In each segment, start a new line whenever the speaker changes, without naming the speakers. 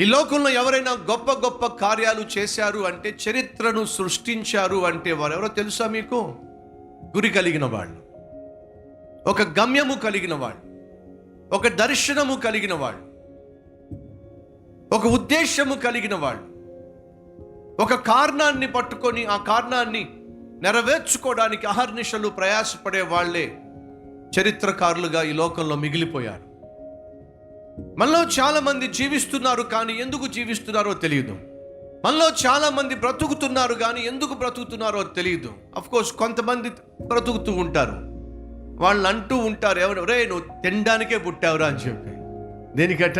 ఈ లోకంలో ఎవరైనా గొప్ప గొప్ప కార్యాలు చేశారు అంటే చరిత్రను సృష్టించారు అంటే వారు ఎవరో తెలుసా మీకు? గురి కలిగిన వాళ్ళు. ఒక గమ్యము కలిగిన వాళ్ళు. ఒక దర్శనము కలిగిన వాళ్ళు. ఒక ఉద్దేశము కలిగిన వాళ్ళు. ఒక కారణాన్ని పట్టుకొని ఆ కారణాన్ని నెరవేర్చుకోవడానికి అహర్నిశలు ప్రయాసపడే వాళ్ళే చరిత్రకారులుగా ఈ లోకంలో మిగిలిపోయారు. మనలో చాలా మంది జీవిస్తున్నారు కానీ ఎందుకు జీవిస్తున్నారో తెలియదు. మనలో చాలా మంది బ్రతుకుతున్నారు కానీ ఎందుకు బ్రతుకుతున్నారో తెలియదు. కోర్స్ కొంతమంది బ్రతుకుతూ ఉంటారు. వాళ్ళు అంటూ ఉంటారు ఎవరు? రే నువ్వు తినడానికే పుట్టావురా అని చెప్పి. దేనికట?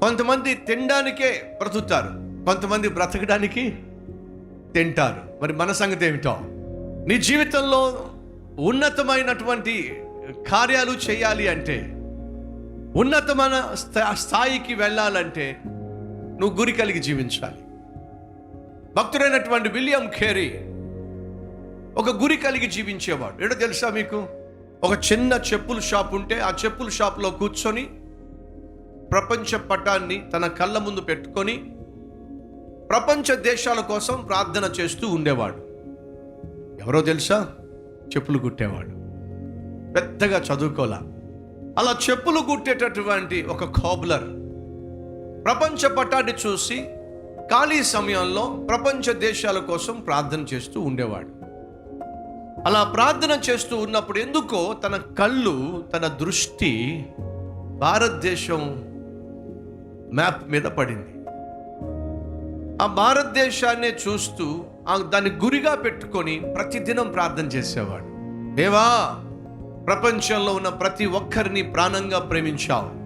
కొంతమంది తినడానికే బ్రతుకుతారు. కొంతమంది బ్రతకడానికి తింటారు. మరి మన సంగతి ఏమిటో? నీ జీవితంలో ఉన్నతమైనటువంటి కార్యాలు చేయాలి అంటే ఉన్నతమైన స్థాయికి వెళ్ళాలంటే నువ్వు గురి కలిగి జీవించాలి. భక్తుడైనటువంటి విలియం ఖేరీ ఒక గురి కలిగి జీవించేవాడు. ఏడో తెలుసా మీకు? ఒక చిన్న చెప్పుల షాప్ ఉంటే ఆ చెప్పుల షాప్లో కూర్చొని ప్రపంచ పటాన్ని తన కళ్ళ ముందు పెట్టుకొని ప్రపంచ దేశాల కోసం ప్రార్థన చేస్తూ ఉండేవాడు. ఎవరో తెలుసా? చెప్పులు కుట్టేవాడు. పెద్దగా చదువుకోలే. అలా చెప్పులు కుట్టేటటువంటి ఒక కాబులర్. ప్రపంచ పటాన్ని చూసి ఖాళీ సమయంలో ప్రపంచ దేశాల కోసం ప్రార్థన చేస్తూ ఉండేవాడు. అలా ప్రార్థన చేస్తూ ఉన్నప్పుడు ఎందుకో తన కళ్ళు తన దృష్టి భారతదేశం మ్యాప్ మీద పడింది. ఆ భారతదేశాన్నే చూస్తూ ఆ దాన్ని గురిగా పెట్టుకొని ప్రతిదినం ప్రార్థన చేసేవాడు. దేవా ప్రపంచంలో ఉన్న ప్రతి ఒక్కరిని ప్రాణంగా ప్రేమించావు.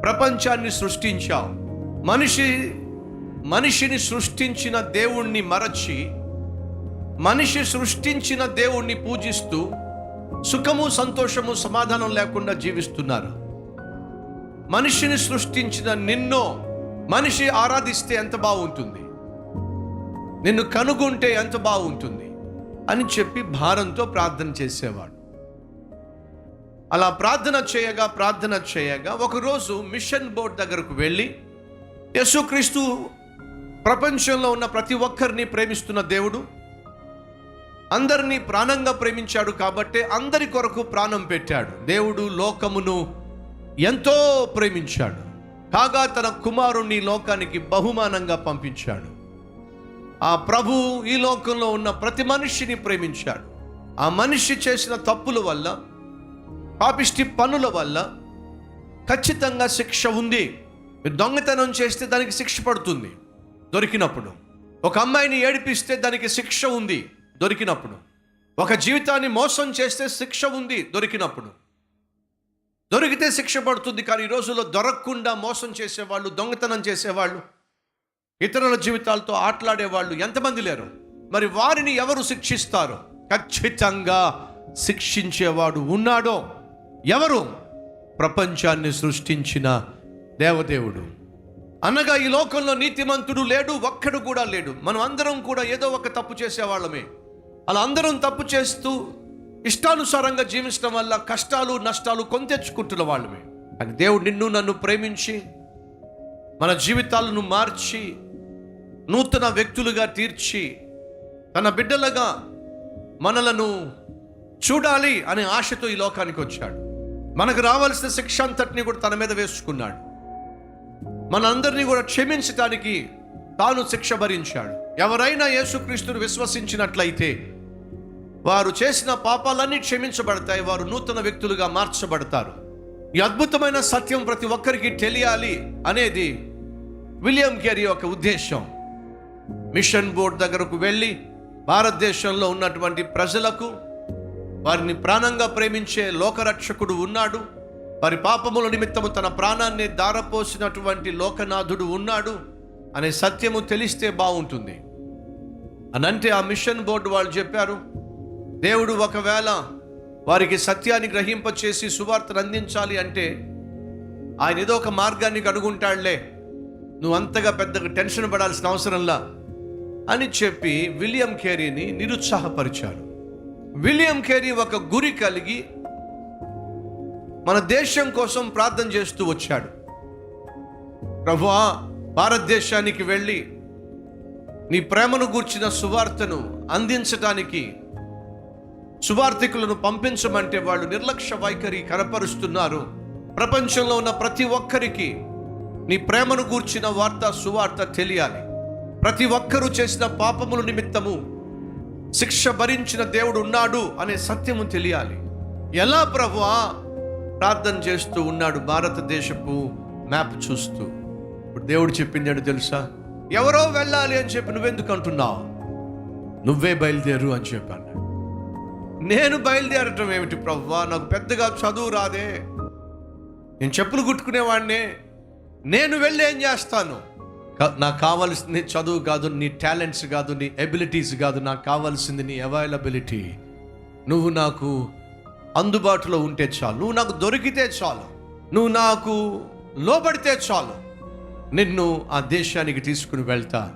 ప్రపంచాన్ని సృష్టించావు. మనిషి మనిషిని సృష్టించిన దేవుణ్ణి మరచి మనిషి సృష్టించిన దేవుణ్ణి పూజిస్తూ సుఖము సంతోషము సమాధానం లేకుండా జీవిస్తున్నారు. మనిషిని సృష్టించిన నిన్నో మనిషి ఆరాధిస్తే ఎంత బాగుంటుంది? నిన్ను కనుగొంటే ఎంత బాగుంటుంది? అని చెప్పి భారంతో ప్రార్థన చేసేవాడు. అలా ప్రార్థన చేయగా ప్రార్థన చేయగా ఒకరోజు మిషన్ బోర్డ్ దగ్గరకు వెళ్ళి యేసుక్రీస్తు ప్రపంచంలో ఉన్న ప్రతి ఒక్కరిని ప్రేమిస్తున్న దేవుడు అందరినీ ప్రాణంగా ప్రేమించాడు కాబట్టే అందరి కొరకు ప్రాణం పెట్టాడు. దేవుడు లోకమును ఎంతో ప్రేమించాడు. కాగా తన కుమారుణ్ణి లోకానికి బహుమానంగా పంపించాడు. ఆ ప్రభు ఈ లోకంలో ఉన్న ప్రతి మనిషిని ప్రేమించాడు. ఆ మనిషి చేసిన తప్పుల వల్ల పాపిష్టి పనుల వల్ల ఖచ్చితంగా శిక్ష ఉంది. దొంగతనం చేస్తే దానికి శిక్ష పడుతుంది. దొరికినప్పుడు. ఒక అమ్మాయిని ఏడిపిస్తే దానికి శిక్ష ఉంది. దొరికినప్పుడు. ఒక జీవితాన్ని మోసం చేస్తే శిక్ష ఉంది. దొరికినప్పుడు. దొరికితే శిక్ష పడుతుంది. కానీ ఈ రోజుల్లో దొరకకుండా మోసం చేసేవాళ్ళు దొంగతనం చేసేవాళ్ళు ఇతరుల జీవితాలతో ఆటలాడేవాళ్ళు ఎంతమంది లేరు. మరి వారిని ఎవరు శిక్షిస్తారు? ఖచ్చితంగా శిక్షించేవాడు ఉన్నాడో ఎవరు ప్రపంచాన్ని సృష్టించిన దేవదేవుడు? అనగా ఈ లోకంలో నీతిమంతుడు లేడు ఒక్కడు కూడా లేడు. మనం అందరం కూడా ఏదో ఒక తప్పు చేసేవాళ్ళమే. అలా అందరం తప్పు చేస్తూ ఇష్టానుసారంగా జీవించడం వల్ల కష్టాలు నష్టాలు కొంతెచ్చుకుంటున్న వాళ్ళమే. కానీ దేవుడు నిన్ను నన్ను ప్రేమించి మన జీవితాలను మార్చి నూతన వ్యక్తులుగా తీర్చి తన బిడ్డలుగా మనలను చూడాలి అనే ఆశతో ఈ లోకానికి వచ్చాడు. మనకు రావాల్సిన శిక్ష అంతటిని కూడా తన మీద వేసుకున్నాడు. మనందరినీ కూడా క్షమించటానికి తాను శిక్ష భరించాడు. ఎవరైనా యేసుక్రీస్తును విశ్వసించినట్లయితే వారు చేసిన పాపాలన్నీ క్షమించబడతాయి వారు నూతన వ్యక్తులుగా మార్చబడతారు. ఈ అద్భుతమైన సత్యం ప్రతి ఒక్కరికి తెలియాలి అనేది విలియం కేరీ యొక్క ఉద్దేశం. మిషన్ బోర్డ్ దగ్గరకు వెళ్ళి భారతదేశంలో ఉన్నటువంటి ప్రజలకు వారిని ప్రాణంగా ప్రేమించే లోకరక్షకుడు ఉన్నాడు. వారి పాపముల నిమిత్తము తన ప్రాణాన్ని దారపోసినటువంటి లోకనాథుడు ఉన్నాడు అనే సత్యము తెలిస్తే బాగుంటుంది. అనంటే ఆ మిషన్ బోర్డు వాళ్ళు చెప్పారు దేవుడు ఒకవేళ వారికి సత్యాన్ని గ్రహింపచేసి సువార్తను అందించాలి అంటే ఆయన ఏదో ఒక మార్గాన్ని కనుగొంటాడులే. నువ్వు అంతగా పెద్దగా టెన్షన్ పడాల్సిన అవసరంలా అని చెప్పి విలియం కేరీని నిరుత్సాహపరిచారు. విలియం కేరీ ఒక గురి కలిగి మన దేశం కోసం ప్రార్థన చేస్తూ వచ్చాడు. ప్రభువా భారతదేశానికి వెళ్ళి నీ ప్రేమను గూర్చిన సువార్తను అందించడానికి సువార్థికులను పంపించమంటే వాళ్ళు నిర్లక్ష్య వైఖరి కనపరుస్తున్నారు. ప్రపంచంలో ఉన్న ప్రతి ఒక్కరికి నీ ప్రేమను గూర్చిన వార్త సువార్త తెలియాలి. ప్రతి ఒక్కరూ చేసిన పాపముల నిమిత్తము శిక్ష భరించిన దేవుడు ఉన్నాడు అనే సత్యము తెలియాలి. ఎలా ప్రభువా? ప్రార్థన చేస్తూ ఉన్నాడు భారతదేశపు మ్యాప్ చూస్తూ. ఇప్పుడు దేవుడు చెప్పిందాడు తెలుసా? ఎవరో వెళ్ళాలి అని చెప్పి నువ్వెందుకు అంటున్నావు? నువ్వే బయలుదేరు అని చెప్పాను. నేను బయలుదేరటం ఏమిటి ప్రభువా? నాకు పెద్దగా చదువు రాదే. నేను చెప్పులు కుట్టుకునేవాడినే. నేను వెళ్ళి ఏం చేస్తాను? నాకు కావాల్సింది చదువు కాదు నీ టాలెంట్స్ కాదు నీ ఎబిలిటీస్ కాదు నాకు కావాల్సింది నీ అవైలబిలిటీ నువ్వు నాకు అందుబాటులో ఉంటే చాలు. నువ్వు నాకు దొరికితే చాలు. నువ్వు నాకు లోబడితే చాలు. నిన్ను ఆ దేశానికి తీసుకుని వెళ్తా.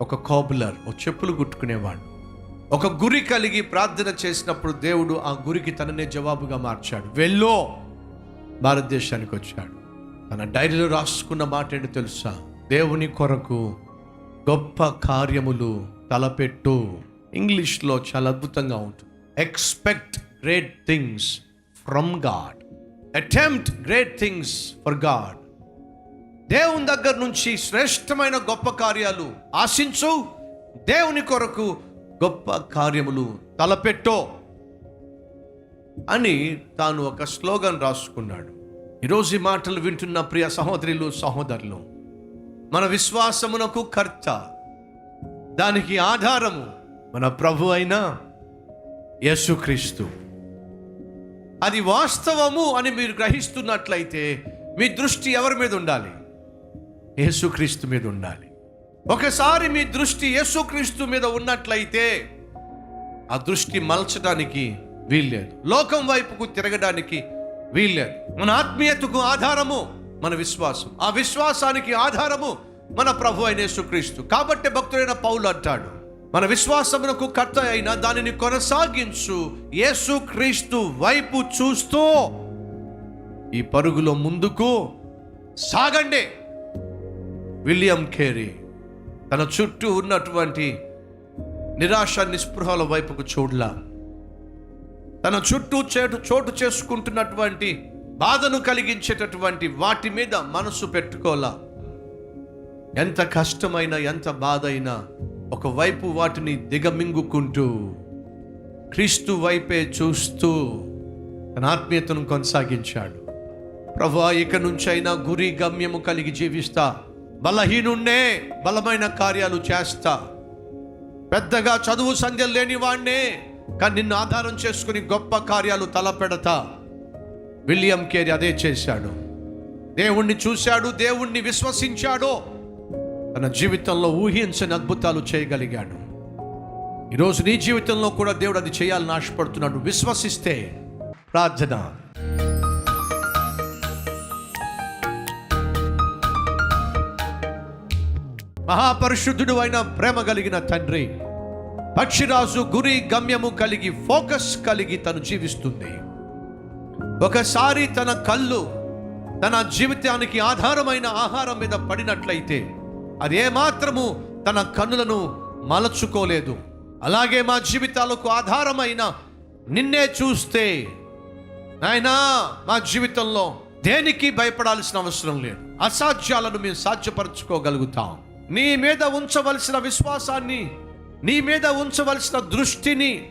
ఒక కోబులర్ ఒక చెప్పులు కుట్టుకునేవాడు. ఒక గురి కలిగి ప్రార్థన చేసినప్పుడు దేవుడు ఆ గురికి తననే జవాబుగా మార్చాడు. వెళ్ళో! భారతదేశానికి వచ్చాడు. తన డైరీలో రాసుకున్న మాట ఏంటో తెలుసా? దేవుని కొరకు గొప్ప కార్యములు తలపెట్టు. ఇంగ్లీష్లో చాలా అద్భుతంగా ఉంటుంది. Expect great things from God attempt great things for God దేవుని దగ్గర నుంచి శ్రేష్టమైన గొప్ప కార్యాలు ఆశించు. దేవుని కొరకు గొప్ప కార్యములు తలపెట్టో అని తాను ఒక స్లోగన్ రాసుకున్నాడు. ఈరోజు ఈ మాటలు వింటున్న ప్రియ సహోదరులు సహోదరులు మన విశ్వాసమునకు కర్త. దానికి ఆధారము మన ప్రభు అయిన యేసుక్రీస్తు. అది వాస్తవము అని మీరు గ్రహిస్తున్నట్లయితే మీ దృష్టి ఎవరి మీద ఉండాలి? యేసుక్రీస్తు మీద ఉండాలి. ఒకసారి మీ దృష్టి యేసుక్రీస్తు మీద ఉన్నట్లయితే ఆ దృష్టి మలచడానికి వీల్లేదు. లోకం వైపుకు తిరగడానికి వీల్లేదు. మన ఆత్మీయతకు ఆధారము మన విశ్వాసం. ఆ విశ్వాసానికి ఆధారము మన ప్రభు అయిన యేసుక్రీస్తు. కాబట్టి భక్తుడైన పౌలు అంటాడు మన విశ్వాసమునకు కర్త అయిన దానిని కొనసాగించు యేసుక్రీస్తు వైపు చూస్తూ ఈ పరుగులో ముందుకు సాగండి. విలియం కేరీ తన చుట్టూ ఉన్నటువంటి నిరాశ నిస్పృహల వైపుకు చూడలా. తన చుట్టూ చేటు చోటు చేసుకుంటున్నటువంటి బాధను కలిగించేటటువంటి వాటి మీద మనసు పెట్టుకోలా ఎంత కష్టమైనా ఎంత బాధ అయినా ఒకవైపు వాటిని దిగమింగుకుంటూ క్రీస్తు వైపే చూస్తూ తన ఆత్మీయతను కొనసాగించాడు. ప్రభా ఇక నుంచైనా గురి గమ్యము కలిగి జీవిస్తా. బలహీనుండే బలమైన కార్యాలు చేస్తా. పెద్దగా చదువు సంధ్యలు లేని వాణ్ణే కానీ నిన్ను ఆధారం చేసుకుని గొప్ప కార్యాలు తలపెడతా. విలియం కేరీ అదే చేశాడు. దేవుణ్ణి చూశాడు దేవుణ్ణి విశ్వసించాడు. తన జీవితంలో ఊహించని అద్భుతాలు చేయగలిగాడు. ఈరోజు నీ జీవితంలో కూడా దేవుడు అది చేయాలని ఆశపడుతున్నాడు. విశ్వసిస్తే ప్రార్థన. మహాపరిశుద్ధుడు అయిన ప్రేమ కలిగిన తండ్రి పక్షిరాజు గురి గమ్యము కలిగి ఫోకస్ కలిగి తను జీవిస్తుంది. ఒకసారి తన కళ్ళు తన జీవితానికి ఆధారమైన ఆహారం మీద పడినట్లయితే అది ఏమాత్రము తన కన్నులను మలచుకోలేదు. అలాగే మా జీవితాలకు ఆధారమైన నిన్నే చూస్తే నాయనా మా జీవితంలో దేనికి భయపడాల్సిన అవసరం లేదు. అసాధ్యాలను మేము సాధ్యపరచుకోగలుగుతాం. నీ మీద ఉంచవలసిన విశ్వాసాన్ని నీ మీద ఉంచవలసిన దృష్టిని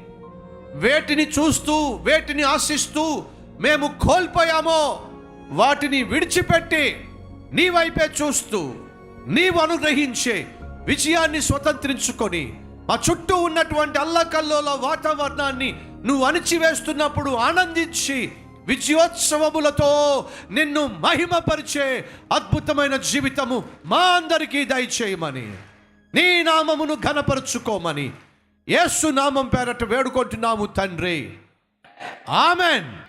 వేటిని చూస్తూ వేటిని ఆశిస్తూ మేము కోల్పోయామో వాటిని విడిచిపెట్టి నీ వైపే చూస్తూ నీవు అనుగ్రహించే విజయాన్ని స్వతంత్రించుకొని మా చుట్టూ ఉన్నటువంటి అల్లకల్లోల వాతావరణాన్ని నువ్వు అణిచివేస్తున్నప్పుడు ఆనందించి విజయోత్సవములతో నిన్ను మహిమపరిచే అద్భుతమైన జీవితము మా అందరికీ దయచేయమని నీ నామమును ఘనపరుచుకోమని యేసు నామం పేరట వేడుకుంటున్నాము తండ్రి. ఆమెన్.